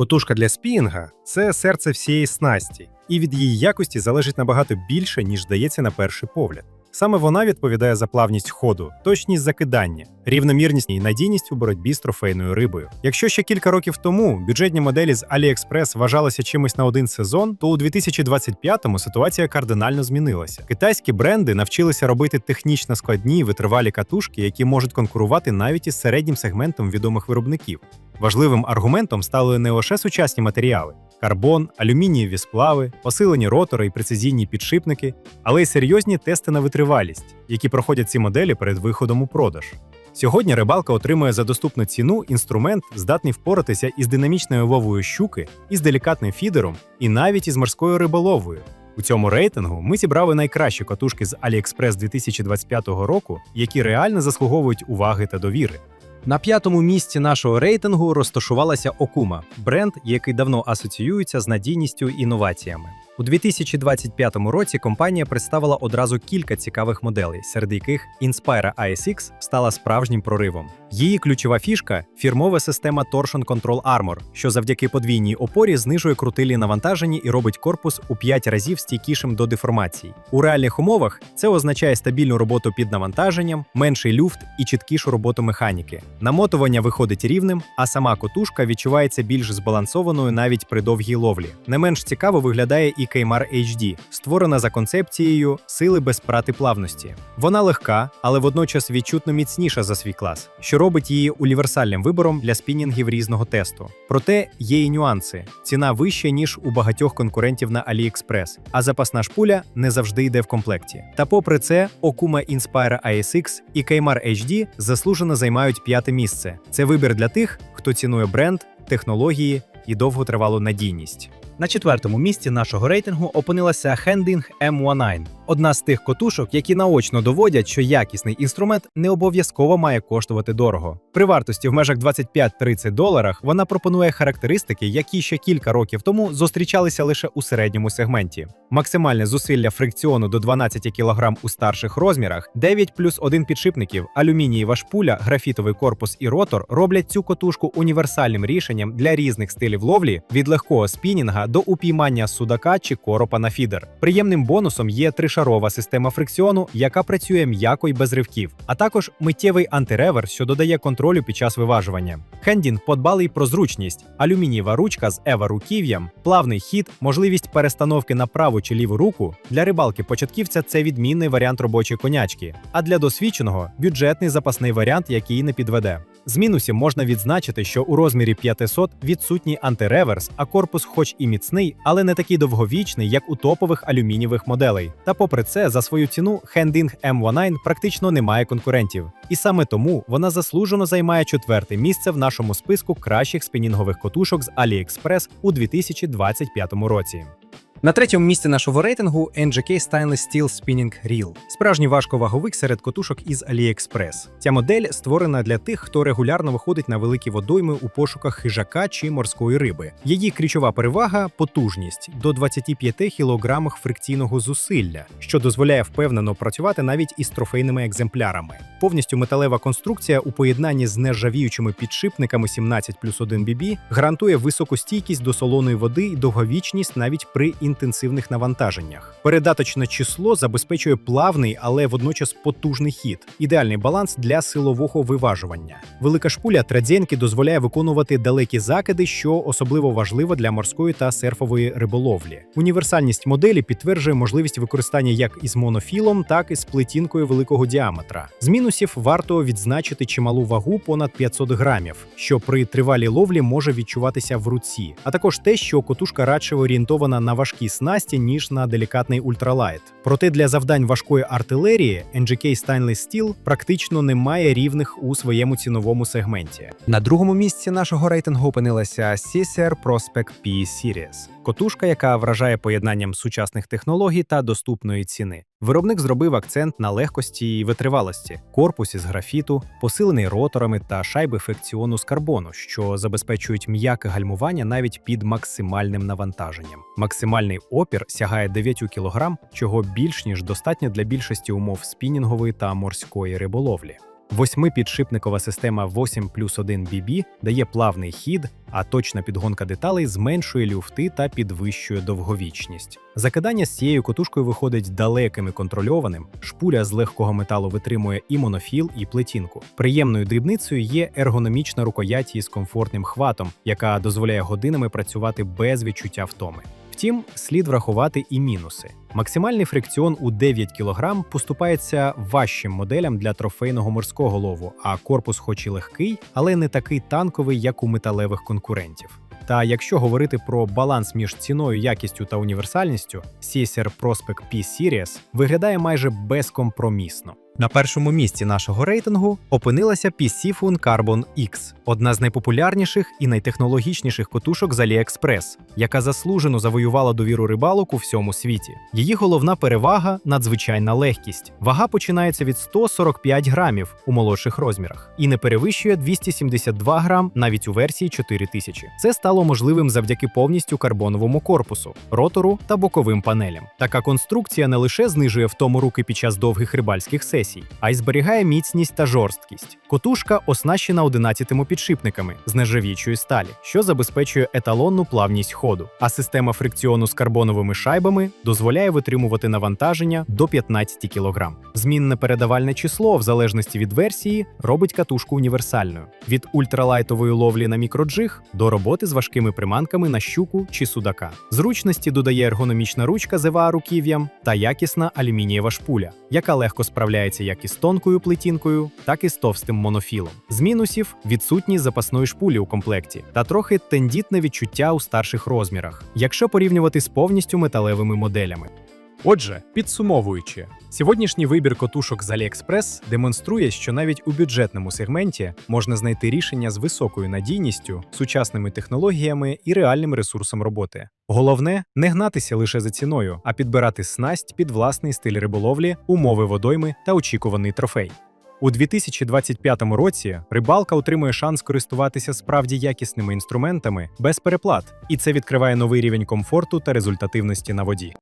Котушка для спінга це серце всієї снасті, і від її якості залежить набагато більше, ніж здається на перший погляд. Саме вона відповідає за плавність ходу, точність закидання, рівномірність і надійність у боротьбі з трофейною рибою. Якщо ще кілька років тому бюджетні моделі з AliExpress вважалися чимось на один сезон, то у 2025-му ситуація кардинально змінилася. Китайські бренди навчилися робити технічно складні і витривалі катушки, які можуть конкурувати навіть із середнім сегментом відомих виробників. Важливим аргументом стали не лише сучасні матеріали: карбон, алюмінієві сплави, посилені ротори і прецизійні підшипники, але й серйозні тести на витривалість, які проходять ці моделі перед виходом у продаж. Сьогодні рибалка отримує за доступну ціну інструмент, здатний впоратися із динамічною ловою щуки, із делікатним фідером і навіть із морською риболовою. У цьому рейтингу ми зібрали найкращі катушки з AliExpress 2025 року, які реально заслуговують уваги та довіри. На п'ятому місці нашого рейтингу розташувалася Окума, бренд, який давно асоціюється з надійністю інноваціями. У 2025 році компанія представила одразу кілька цікавих моделей, серед яких Inspira ASX стала справжнім проривом. Її ключова фішка фірмова система Torsion Control Armor, що завдяки подвійній опорі знижує крутилі навантаження і робить корпус у 5 разів стійкішим до деформацій. У реальних умовах це означає стабільну роботу під навантаженням, менший люфт і чіткішу роботу механіки. Намотування виходить рівним, а сама котушка відчувається більш збалансованою навіть при довгій ловлі. Не менш цікаво виглядає і Keimar HD, створена за концепцією сили без прати плавності. Вона легка, але водночас відчутно міцніша за свій клас, що робить її універсальним вибором для спінінгів різного тесту. Проте є і нюанси: ціна вища ніж у багатьох конкурентів на AliExpress, а запасна шпуля не завжди йде в комплекті. Та попри це, Okuma Inspire ASX і Keimar HD заслужено займають п'яте місце. Це вибір для тих, хто цінує бренд, технології і довготривалу надійність. На четвертому місці нашого рейтингу опинилася Handing M19. Одна з тих котушок, які наочно доводять, що якісний інструмент не обов'язково має коштувати дорого. При вартості в межах 25-30 доларах вона пропонує характеристики, які ще кілька років тому зустрічалися лише у середньому сегменті. Максимальне зусилля фрикціону до 12 кг у старших розмірах, 9 плюс 1 підшипників, алюмінієва шпуля, графітовий корпус і ротор роблять цю котушку універсальним рішенням для різних стилів ловлі від легкого спінінга до упіймання судака чи коропа на фідер. Приємним бонусом є тришарова система фрикціону, яка працює м'яко й без ривків, а також миттєвий антиревер, що додає контролю під час виважування. Хендін подбалий про зручність, алюмінієва ручка з ева руків'ям, плавний хід, можливість перестановки на праву чи ліву руку. Для рибалки початківця це відмінний варіант робочої конячки, а для досвідченого бюджетний запасний варіант, який не підведе. З мінусів можна відзначити, що у розмірі 500 відсутній антиреверс, а корпус, хоч і міцний, але не такий довговічний, як у топових алюмінієвих моделей. Та попри це, за свою ціну Handing M19 практично не має конкурентів. І саме тому вона заслужено займає четверте місце в нашому списку кращих спінінгових котушок з AliExpress у 2025 році. На третьому місці нашого рейтингу NGK Stainless Steel Spinning Reel. Справжній важковаговик серед котушок із AliExpress. Ця модель створена для тих, хто регулярно виходить на великі водойми у пошуках хижака чи морської риби. Її ключова перевага потужність до 25 кг фрикційного зусилля, що дозволяє впевнено працювати навіть із трофейними екземплярами. Повністю металева конструкція у поєднанні з нержавіючими підшипниками 17 плюс 1 BB гарантує високу стійкість до солоної води і довговічність навіть при інтенсивних навантаженнях. Передаточне число забезпечує плавний, але водночас потужний хід, ідеальний баланс для силового виважування. Велика шпуля традзенки дозволяє виконувати далекі закиди, що особливо важливо для морської та серфової риболовлі. Універсальність моделі підтверджує можливість використання як із монофілом, так і з плетінкою великого діаметра. З мінусів варто відзначити чималу вагу понад 500 грамів, що при тривалій ловлі може відчуватися в руці, а також те, що котушка радше орієнтована на важкі снасті, ніж на делікатний ультралайт. Проте для завдань важкої артилерії NGK Stainless Steel практично не має рівних у своєму ціновому сегменті. На другому місці нашого рейтингу опинилася CCR Prospect P Series. Котушка, яка вражає поєднанням сучасних технологій та доступної ціни. Виробник зробив акцент на легкості і витривалості, корпус із графіту, посилений роторами та шайби фрикціону з карбону, що забезпечують м'яке гальмування навіть під максимальним навантаженням. Максимальний опір сягає 9 кг, чого більш ніж достатньо для більшості умов спінінгової та морської риболовлі. Восьмипідшипникова система 8 плюс 1 BB дає плавний хід, а точна підгонка деталей зменшує люфти та підвищує довговічність. Закидання з цією котушкою виходить далеким і контрольованим. Шпуля з легкого металу витримує і монофіл, і плетінку. Приємною дрібницею є ергономічна рукоять із комфортним хватом, яка дозволяє годинами працювати без відчуття втоми. Втім, слід врахувати і мінуси. Максимальний фрикціон у 9 кг поступається важчим моделям для трофейного морського лову, а корпус, хоч і легкий, але не такий танковий, як у металевих конкурентів. Та якщо говорити про баланс між ціною, якістю та універсальністю, CSR Prospect P Series виглядає майже безкомпромісно. На першому місці нашого рейтингу опинилася PC-Fun Carbon X, одна з найпопулярніших і найтехнологічніших котушок з AliExpress, яка заслужено завоювала довіру рибалок у всьому світі. Її головна перевага надзвичайна легкість. Вага починається від 145 грамів у молодших розмірах і не перевищує 272 грам навіть у версії 4000. Це стало можливим завдяки повністю карбоновому корпусу, ротору та боковим панелям. Така конструкція не лише знижує втому руки під час довгих рибальських сесій, а й зберігає міцність та жорсткість. Котушка оснащена 11 підшипниками з нержавіючої сталі, що забезпечує еталонну плавність ходу. А система фрикціону з карбоновими шайбами дозволяє витримувати навантаження до 15 кг. Змінне передавальне число, в залежності від версії, робить катушку універсальною від ультралайтової ловлі на мікроджиг до роботи з важкими приманками на щуку чи судака. Зручності додає ергономічна ручка з ЕВА руків'ям та якісна алюмінієва шпуля, яка легко справляється як із тонкою плетінкою, так і з товстим монофілом. З мінусів відсутність запасної шпулі у комплекті та трохи тендітне відчуття у старших розмірах, якщо порівнювати з повністю металевими моделями. Отже, підсумовуючи, сьогоднішній вибір котушок з AliExpress демонструє, що навіть у бюджетному сегменті можна знайти рішення з високою надійністю, сучасними технологіями і реальним ресурсом роботи. Головне не гнатися лише за ціною, а підбирати снасть під власний стиль риболовлі, умови водойми та очікуваний трофей. У 2025 році рибалка отримує шанс користуватися справді якісними інструментами без переплат, і це відкриває новий рівень комфорту та результативності на воді.